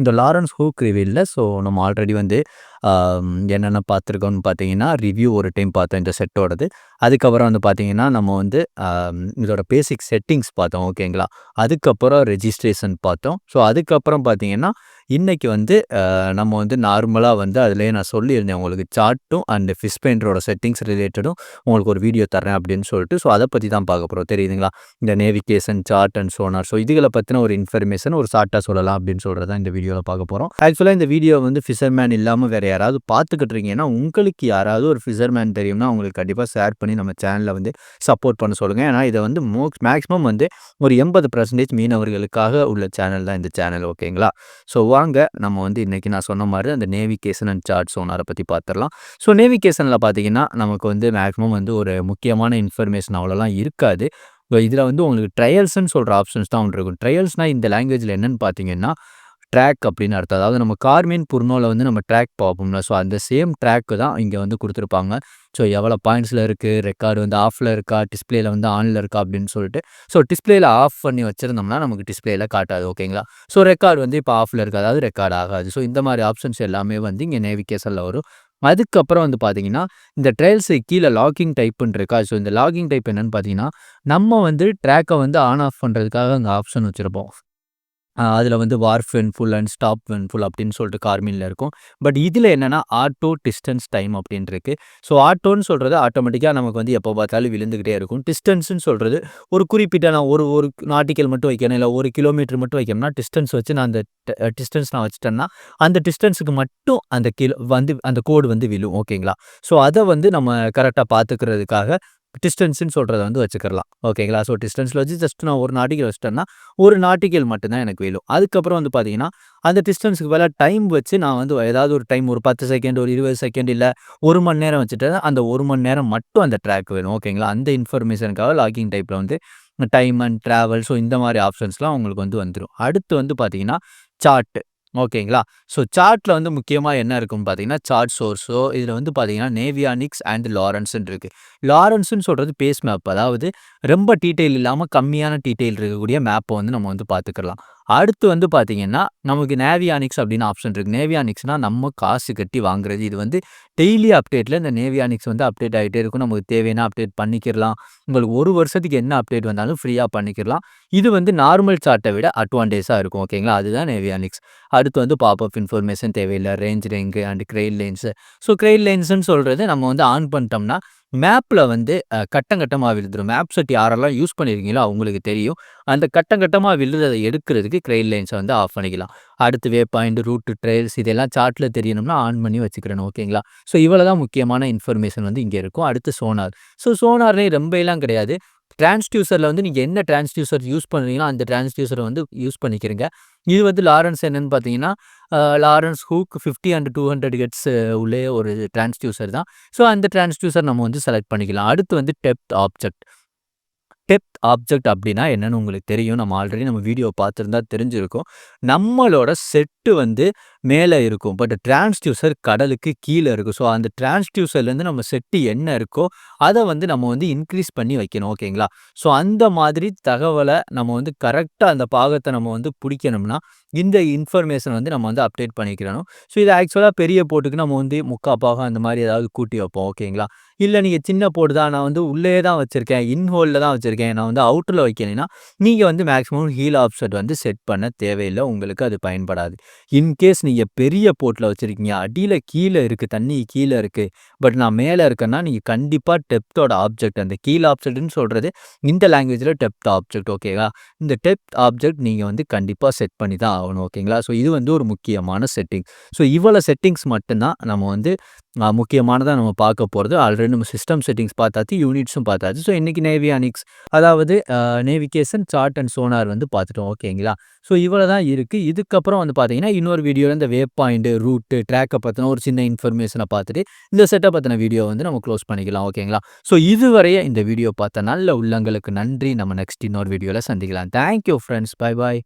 இந்த Lawrence Hook ரிவீலில் so நம்ம ஆல்ரெடி வந்து என்னென்ன பார்த்துருக்கோம்னு பார்த்தீங்கன்னா ரிவ்யூ ஒரு டைம் பார்த்தோம் இந்த செட்டோடது. அதுக்கப்புறம் வந்து பார்த்தீங்கன்னா நம்ம வந்து இதோட பேசிக் செட்டிங்ஸ் பார்த்தோம் ஓகேங்களா? அதுக்கப்புறம் ரெஜிஸ்ட்ரேஷன் பார்த்தோம். ஸோ அதுக்கப்புறம் பார்த்தீங்கன்னா இன்றைக்கி வந்து நம்ம வந்து நார்மலாக வந்து அதிலேயே நான் சொல்லியிருந்தேன் உங்களுக்கு சார்ட்டும் அண்ட் ஃபிஷ் பெயிண்டரோட செட்டிங்ஸ் ரிலேட்டடும் உங்களுக்கு ஒரு வீடியோ தரேன் அப்படின்னு சொல்லிட்டு. ஸோ அதை பற்றி தான் பார்க்க போகிறோம் தெரியுதுங்களா? இந்த navigation chart and sonar so இதுகளை பற்றின ஒரு இன்ஃபர்மேஷன் ஒரு ஷார்ட்டாக சொல்லலாம் அப்படின்னு சொல்கிறது தான் இந்த வீடியோவில் பார்க்க போகிறோம் ஆக்சுவலாக இந்த வீடியோ வந்து ஃபிஷர்மேன் இல்லாமல் வேறு யாராவது பார்த்துக்கிட்டு இருக்கீங்கன்னா உங்களுக்கு யாராவது ஒரு ஃபிஷர்மேன் தெரியும்னா உங்களுக்கு கண்டிப்பாக ஷேர் பண்ணி நம்ம சேனலில் வந்து சப்போர்ட் பண்ண சொல்லுங்கள் ஏன்னா இதை வந்து மோ மேக்ஸிமம் வந்து ஒரு எண்பது பர்சன்டேஜ் மீனவர்களுக்காக உள்ள சேனல் தான் இந்த சேனல் ஓகேங்களா ஸோ வாங்க. நம்ம வந்து இன்றைக்கி நான் சொன்ன மாதிரி அந்த நேவிகேஷன் அண்ட் சார்ட் சோனாரை பற்றி பார்த்துடலாம் ஸோ நேவிகேஷனில் பார்த்தீங்கன்னா நமக்கு வந்து மேக்ஸிமம் வந்து ஒரு முக்கியமான இன்ஃபர்மேஷன் அவ்வளோலாம் இருக்காது. இதில் வந்து உங்களுக்கு ட்ரையல்ஸ்ன்னு சொல்கிற ஆப்ஷன்ஸ் தான் ஒன்று இருக்கும். ட்ரையல்ஸ்னால் இந்த லாங்குவேஜில் என்னென்னு பார்த்தீங்கன்னா ட்ராக் அப்படின்னு அர்த்தம். அதாவது நம்ம கார்மீன் புர்னோவில் வந்து நம்ம ட்ராக் பார்ப்போம்ல. ஸோ அந்த சேம் ட்ராக்கு தான் இங்கே வந்து கொடுத்துருப்பாங்க. ஸோ எவ்வளோ பாயிண்ட்ஸில் இருக்குது ரெக்கார்டு வந்து ஆஃபில் இருக்கா? டிஸ்பிளேயில் வந்து ஆனில் இருக்கா? அப்படின்னு சொல்லிட்டு. ஸோ டிஸ்பிளேயில் ஆஃப் பண்ணி வச்சுருந்தோம்னா நமக்கு டிஸ்பிளேயில் காட்டாது. ஓகேங்களா ஸோ ரெக்கார்டு வந்து இப்போ ஆஃபில் இருக்குது. அதாவது ரெக்கார்ட் ஆகாது. ஸோ இந்த மாதிரி ஆப்ஷன்ஸ் எல்லாமே வந்து இங்கே நேவிகேஷனில் வரும். அதுக்கப்புறம் வந்து பார்த்தீங்கன்னா இந்த ட்ரையல்ஸு கீழே லாகிங் டைப்புன்னு இருக்கா? ஸோ இந்த லாகிங் டைப் என்னென்னு பார்த்தீங்கன்னா நம்ம வந்து ட்ராக்கை வந்து ஆன் ஆஃப் பண்ணுறதுக்காக அங்கே ஆப்ஷன் வச்சுருப்போம். அதில் வந்து wrap when full and stop when full அப்படின்னு சொல்லிட்டு கார்மினில் இருக்கும். பட் இதில் என்னென்னா ஆட்டோ டிஸ்டன்ஸ் டைம் அப்படின்னு இருக்குது ஸோ ஆட்டோன்னு சொல்கிறது ஆட்டோமேட்டிக்காக நமக்கு வந்து எப்போ பார்த்தாலும் விழுந்துக்கிட்டே இருக்கும். டிஸ்டன்ஸ்னு சொல்கிறது ஒரு குறிப்பிட்ட நான் ஒரு ஒரு நாட்டிக்கல் மட்டும் வைக்கணும் இல்லை ஒரு கிலோமீட்டர் மட்டும் வைக்கணும்னா டிஸ்டன்ஸ் வச்சு நான் அந்த டிஸ்டன்ஸ் நான் வச்சுட்டேன்னா அந்த டிஸ்டன்ஸுக்கு மட்டும் அந்த கிலோ வந்து அந்த கோடு வந்து விழும் ஓகேங்களா ஸோ அதை வந்து நம்ம கரெக்டாக பார்த்துக்கிறதுக்காக டிஸ்டன்ஸ்ன்னு சொல்கிறத வந்து வச்சுக்கலாம் ஓகேங்களா ஸோ டிஸ்டன்ஸில் வச்சு ஜஸ்ட் நான் ஒரு நாட்டிக்கல் வச்சுட்டேன்னா ஒரு நாட்டிக்கல் மட்டும்தான் எனக்கு வேணும். அதுக்கப்புறம் வந்து பார்த்தீங்கன்னா அந்த டிஸ்டன்ஸுக்கு வேலை டைம் வச்சு நான் வந்து ஏதாவது ஒரு டைம் ஒரு பத்து செகண்ட் ஒரு இருபது செகண்ட் இல்லை ஒரு மணி நேரம் வச்சுட்டு அந்த ஒரு மணி நேரம் மட்டும் அந்த ட்ராக் வேணும். ஓகேங்களா அந்த இன்ஃபர்மேஷனுக்காக லாகிங் டைப்பில் வந்து டைம் அண்ட் ட்ராவல் ஸோ இந்த மாதிரி ஆப்ஷன்ஸ்லாம் உங்களுக்கு வந்து வந்துடும் அடுத்து வந்து பார்த்தீங்கன்னா சார்ட்டு ஓகேங்களா? ஸோ சார்ட்டில் வந்து முக்கியமாக என்ன இருக்குன்னு பார்த்தீங்கன்னா சார்ட் சோர்ஸோ இதில் வந்து பார்த்தீங்கன்னா நேவியானிக்ஸ் அண்ட் லாரன்ஸ்ன்னு இருக்குது லாரன்ஸ்னு சொல்கிறது பேஸ் மேப் அதாவது ரொம்ப டீட்டெயில் இல்லாமல் கம்மியான டீட்டெயில் இருக்கக்கூடிய மேப்பை வந்து நம்ம வந்து பார்த்துக்கலாம் அடுத்து வந்து பார்த்தீங்கன்னா நமக்கு நேவியானிக்ஸ் அப்படின்னு ஆப்ஷன் இருக்குது நேவியானிக்ஸ்னால் நம்ம காசு கட்டி வாங்குறது. இது வந்து டெய்லி அப்டேட்டில் இந்த நேவியானிக்ஸ் வந்து அப்டேட் ஆகிட்டே இருக்கும். நமக்கு தேவையான அப்டேட் பண்ணிக்கிறலாம் உங்களுக்கு ஒரு வருஷத்துக்கு என்ன அப்டேட் வந்தாலும் ஃப்ரீயாக பண்ணிக்கிறலாம் இது வந்து நார்மல் சார்ட்டை விட அட்வான்டேஜாக இருக்கும். ஓகேங்களா அதுதான் நேவியானிக்ஸ் அடுத்து வந்து பாப்அப் இன்ஃபர்மேஷன் தேவையில்லை. Range ring and grid lines so grid லைன்ஸுன்னு சொல்கிறது நம்ம வந்து ஆன் பண்ணிட்டோம்னா மேப்பில் வந்து கட்டம் கட்டமாக விழுந்துடும் மேப் செட் யாரெல்லாம் யூஸ் பண்ணியிருக்கீங்களோ அவங்களுக்கு தெரியும். அந்த கட்டம் கட்டமாக விழுறதை எடுக்கிறதுக்கு க்ரெயின் லைன்ஸை வந்து ஆஃப் பண்ணிக்கலாம். அடுத்து வே பாயிண்ட் ரூட்டு ட்ரெயில்ஸ் இதெல்லாம் சார்ட்டில் தெரியணும்னா ஆன் பண்ணி வச்சுக்கிறேன் ஓகேங்களா ஸோ இவ்வளோ தான் முக்கியமான இன்ஃபர்மேஷன் வந்து இங்கே இருக்கும். அடுத்து சோனார் ஸோ சோனார்னே ரொம்ப எல்லாம் கிடையாது. டிரான்ஸ்டியூசரில் வந்து நீங்கள் என்ன டிரான்ஸ்டியூசர் யூஸ் பண்ணுறீங்களோ அந்த டிரான்ஸ்டியூசரை வந்து யூஸ் பண்ணிக்கிறீங்க. இது வந்து லாரன்ஸ் என்னென்னு பார்த்தீங்கன்னா Lowrance Hook fifty and two hundred gets உள்ளே ஒரு டிரான்ஸ்டியூசர் தான். ஸோ அந்த டிரான்ஸ்டியூசர் நம்ம வந்து செலக்ட் பண்ணிக்கலாம். அடுத்து வந்து டெப்த் ஆப்ஜெக்ட் டெப்த் ஆப்ஜெக்ட் அப்படின்னா என்னென்னு உங்களுக்கு தெரியும். நம்ம ஆல்ரெடி நம்ம வீடியோ பார்த்துருந்தா தெரிஞ்சிருக்கும். நம்மளோட செட்டு வந்து மேலே இருக்கும். பட் டிரான்ஸ்டியூசர் கடலுக்கு கீழே இருக்கும். ஸோ அந்த டிரான்ஸ்டியூசர்லேருந்து நம்ம செட்டு என்ன இருக்கோ அதை வந்து நம்ம வந்து இன்க்ரீஸ் பண்ணி வைக்கணும். ஓகேங்களா ஸோ அந்த மாதிரி தகவலை நம்ம வந்து கரெக்டாக அந்த பாகத்தை நம்ம வந்து பிடிக்கணும்னா இந்த இன்ஃபர்மேஷன் வந்து நம்ம வந்து அப்டேட் பண்ணிக்கிறணும். ஸோ இது ஆக்சுவலாக பெரிய போட்டுக்கு நம்ம வந்து முக்கா பாகம் அந்த மாதிரி ஏதாவது கூட்டி வைப்போம். ஓகேங்களா இல்லை நீங்கள் சின்ன போட்டு தான் நான் வந்து உள்ளே தான் வச்சுருக்கேன். இன்ஹோலில் தான் வச்சுருக்கேன். நான் வந்து அவுட்டரில் வைக்கலைன்னா நீங்கள் வந்து மேக்ஸிமம் ஹீல் ஆப்செட் வந்து செட் பண்ண தேவையில்லை. உங்களுக்கு அது பயன்படாது. இன்கேஸ் நீங்கள் பெரிய போட்டில் வச்சுருக்கீங்க. அடியில் கீழே இருக்குது தண்ணி கீழே இருக்குது பட் நான் மேலே இருக்கேன்னா நீங்கள் கண்டிப்பாக டெப்த்தோட ஆப்ஜெக்ட் அந்த கீழே ஆப்ஜெக்ட்னு சொல்கிறது இந்த லாங்குவேஜில் டெப்த் ஆப்ஜெக்ட் ஓகேவா? இந்த டெப்த் ஆப்ஜெக்ட் நீங்கள் வந்து கண்டிப்பாக செட் பண்ணி தான் ஆகணும் ஓகேங்களா? ஸோ இது வந்து ஒரு முக்கியமான செட்டிங். ஸோ இவ்வளோ செட்டிங்ஸ் மட்டும்தான் நம்ம வந்து முக்கியமானதாக நம்ம பார்க்க போகிறது ஆல்ரெடி நம்ம சிஸ்டம் செட்டிங்ஸ் பார்த்தாச்சு யூனிட்ஸும் பார்த்தாச்சு. ஸோ இன்றைக்கி நேவியானிக்ஸ் அதாவது நேவிகேஷன் சார்ட் அண்ட் சோனார் வந்து பார்த்துட்டோம் ஓகேங்களா? ஸோ இவ்வளோ தான் இருக்குது இதுக்கப்புறம் வந்து பார்த்தீங்கன்னா இன்னொரு வீடியோவில் அந்த வே பாயிண்ட்டு ரூட்டு ட்ராக்கை பற்றின ஒரு சின்ன இன்ஃபர்மேஷனை பார்த்துட்டு இந்த செட்டை பற்றின வீடியோ வந்து நம்ம க்ளோஸ் பண்ணிக்கலாம் ஓகேங்களா ஸோ இதுவரையே இந்த வீடியோ பார்த்த நல்ல உள்ளங்களுக்கு நன்றி. நம்ம நெக்ஸ்ட் இன்னொரு வீடியோவில் சந்திக்கலாம். Thank you friends bye bye